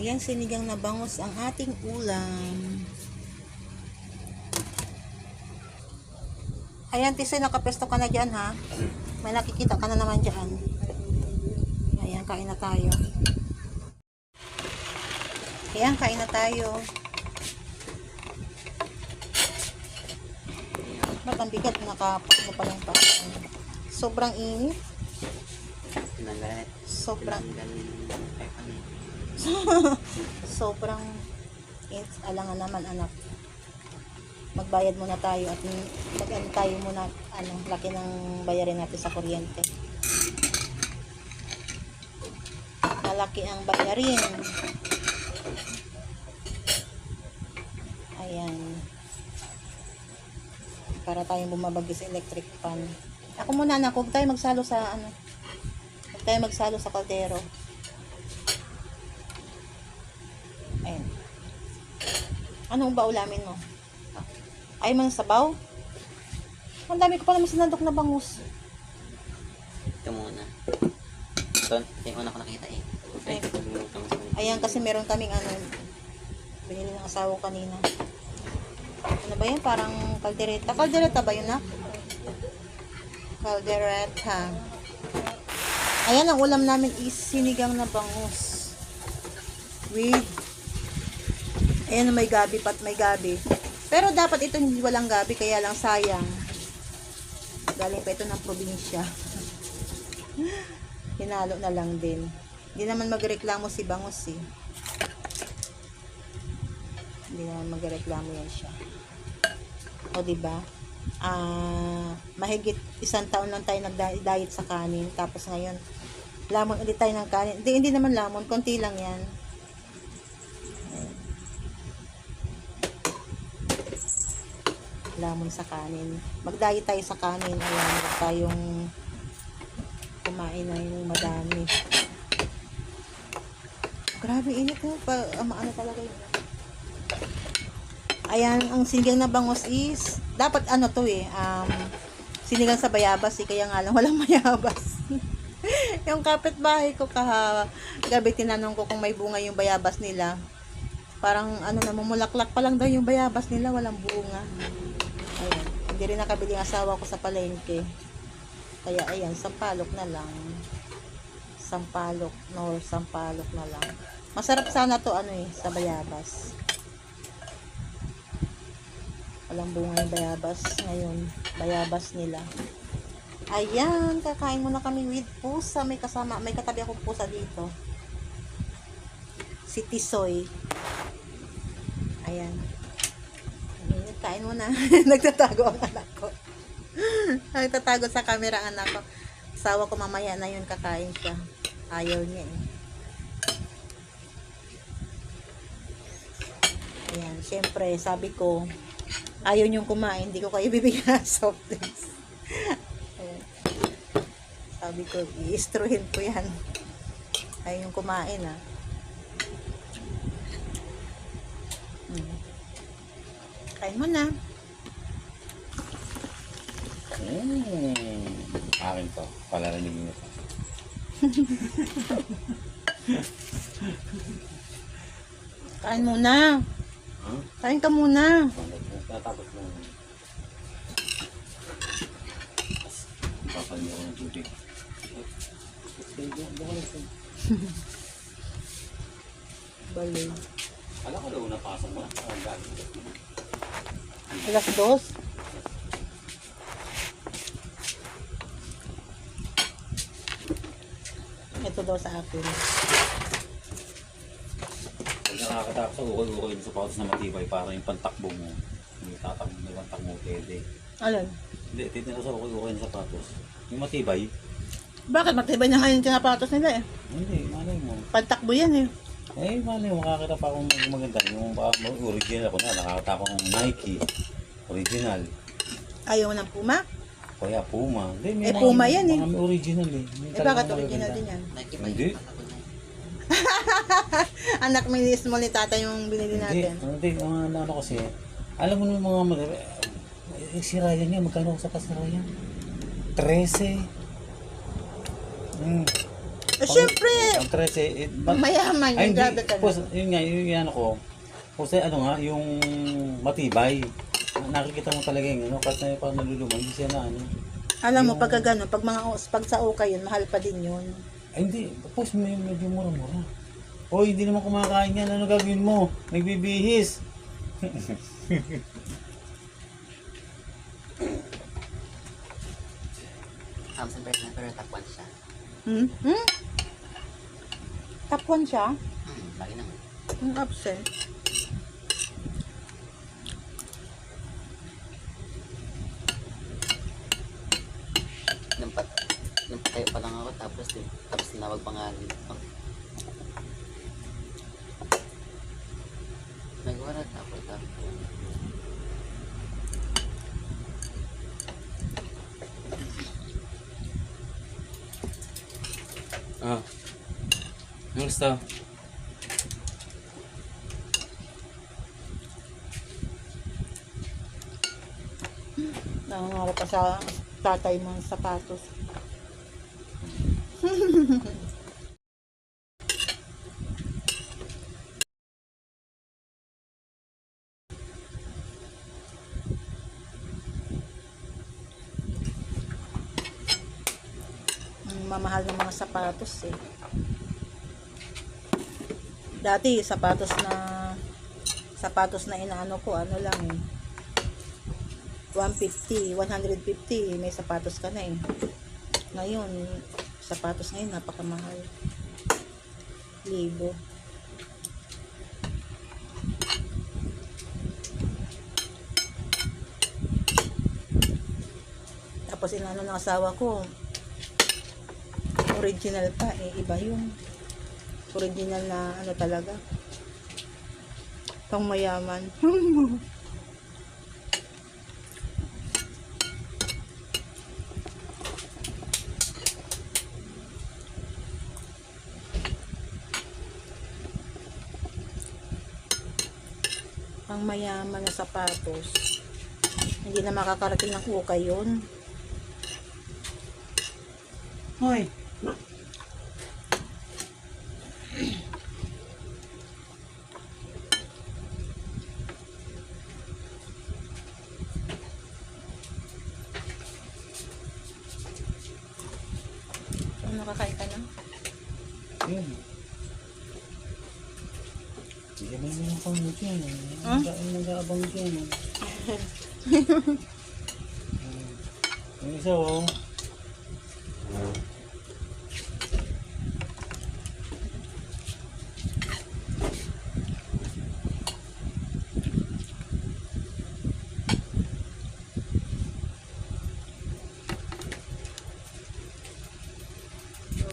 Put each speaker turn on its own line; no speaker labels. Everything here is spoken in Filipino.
Ayan, sinigang na bangus ang ating ulam. Ayan, Tisoy, nakapesto ka na dyan, ha? May nakikita ka na naman dyan. Ayan, kain na tayo. Ayan, kain na tayo. Ba't ang bigat? Nakapag pa lang pa. Sobrang init. Sobrang,
ano?
sobrang init. Alangan naman, anak. Magbayad muna tayo at mag ano tayo muna, ano, laki ng bayarin natin sa kuryente. Malaki ang bayarin. Ayan. Para tayong bumabagi sa electric fan. Ako muna anak, huwag tayo magsalo sa ano. Huwag tayo magsalo sa kaldero. Ayan. Anong ba ulamin mo? Ay, man sabaw? Ang dami ko pa naman sinandok na bangus.
Ito muna. Ito, yung una ko nakita eh. Ay, mo sa
Ayan, kasi meron kaming ano, binili ng asawa kanina. Ano ba yan? Parang kaldereta. Kaldereta ba yun na? Kaldereta. Ayan, ang ulam namin is sinigang na bangus. With, ayan may gabi pat may gabi. Pero dapat ito hindi walang gabi, kaya lang sayang. Galing pa ito ng probinsya. Hinalo na lang din. Hindi naman magreklamo si Bangus eh. Hindi naman magreklamo yan siya. O di ba? Ah, mahigit isang taon lang tayo nag-diet sa kanin tapos ngayon lamon ulit tayo ng kanin. Hindi, hindi naman lamon, konti lang yan. Lamon sa kanin. Mag-diet tayo sa kanin. Ayan, huwag tayong kumain na yung madami. Grabe init mo. Pa, ano talaga yun. Ayan, ang sinigang na bangus is, dapat ano to eh, um, sinigang sa bayabas eh, kaya nga lang walang bayabas. yung kapitbahay ko kaha, gabi tinanong ko kung may bunga yung bayabas nila. Parang ano na, mumulaklak pa lang daw yung bayabas nila, walang bunga. Hindi rin nakabili ang asawa ko sa palengke. Kaya ayan, sampalok na lang. Sampalok, nor sampalok na lang. Masarap sana to ano eh, sa bayabas. Walang bunga yung bayabas ngayon. Bayabas nila. Ayan, kakain muna kami with pusa. May kasama, may katabi akong pusa dito. Si Tisoy. Ayan. Kain muna. Nagtatago ang anak ko. Nagtatago sa camera ang anak ko. Sawa ko mamaya na yun kakain siya. Ayaw niya eh. Ayan, syempre, sabi ko, ayaw niyong kumain, hindi ko kayo bibigyan ng soft drinks. Sabi ko, i-istruhin ko yan. Ayaw niyong kumain, ah. Hmm. Kain mo na.
Mm. Akin to. Palalanig mo to.
Kain muna.
Huh?
Kain ka muna.
Tatapos mo. Papalyo ko ng tubig.
Balik.
Alam ko daw napasok mo. Ang galing.
Alas dos. Ito daw sa akin.
Pag nakakatapos sa ukol-ukol yung sapatos na matibay para yung pantakbo mo. Yung tatakbo na pantak mo pwede.
Alin?
Hindi, titin ko sa ukol-ukol yung sapatos. Yung matibay,
Bakit matibay na ngayon yung kinapatos nila eh?
hindi, malay mo.
Pantakbo yan eh.
Eh, mo, makakita pa akong mag- maganda. Yung ba- original ako na, nakakita ko ng Nike. Original.
Ayaw ng puma?
Kaya Puma. Hindi, may
Eh, Puma yan eh.
Mga may original eh. May
Eh
talagang
bakit
magaganda.
original din yan?
Hindi.
Anak may small ni tata yung binili
Hindi,
natin.
hindi, ang ano, ano kasi, alam mo naman mga mag... Eh, si Ryan yan, magkano sa si Ryan? 13. Hmm.
Eh syempre,
ang 13, eh, ba-
Mayaman
Ay,
yung
hindi.
grabe ka
Pos,
na.
yun nga, yun yung ano ko. Kasi ano nga, yung matibay. Nakikita mo talaga yung ano, kahit na yung parang naluluma, hindi siya na ano.
Alam mo, pagka gano'n, pag mga os- pag sa ukay yun, mahal pa din yun.
Ay hindi, tapos may medyo mura-mura. Hoy, hindi naman kumakain yan. Ano gagawin mo? Nagbibihis.
Thousand percent pero top 1 siya.
Hmm? Hmm? Top 1 siya?
Hmm, lagi naman.
Yung absent.
Nung, pat, nung patayo pa lang ako, tapos, tapos tinawag pa nga ako. Nagwala tapos tapos. Ah. Ang gusto?
Nangangarap pa sa tatay mo ng sapatos. Mamahal ng mga sapatos eh. Dati sapatos na sapatos na inaano ko ano lang eh 150, 150, may sapatos ka na eh. Ngayon, sapatos ngayon napakamahal. Libo. Tapos inano ng asawa ko, original pa eh, iba yung original na ano talaga. Pang mayaman. pang mayaman na sapatos. Hindi na makakarating ng ukay yun. Hoy. Ano nakakain ka na?
Yun. Hindi naman yung pang mo dyan.
Huh?
Ang nag-aabang dyan. Yung isa oh.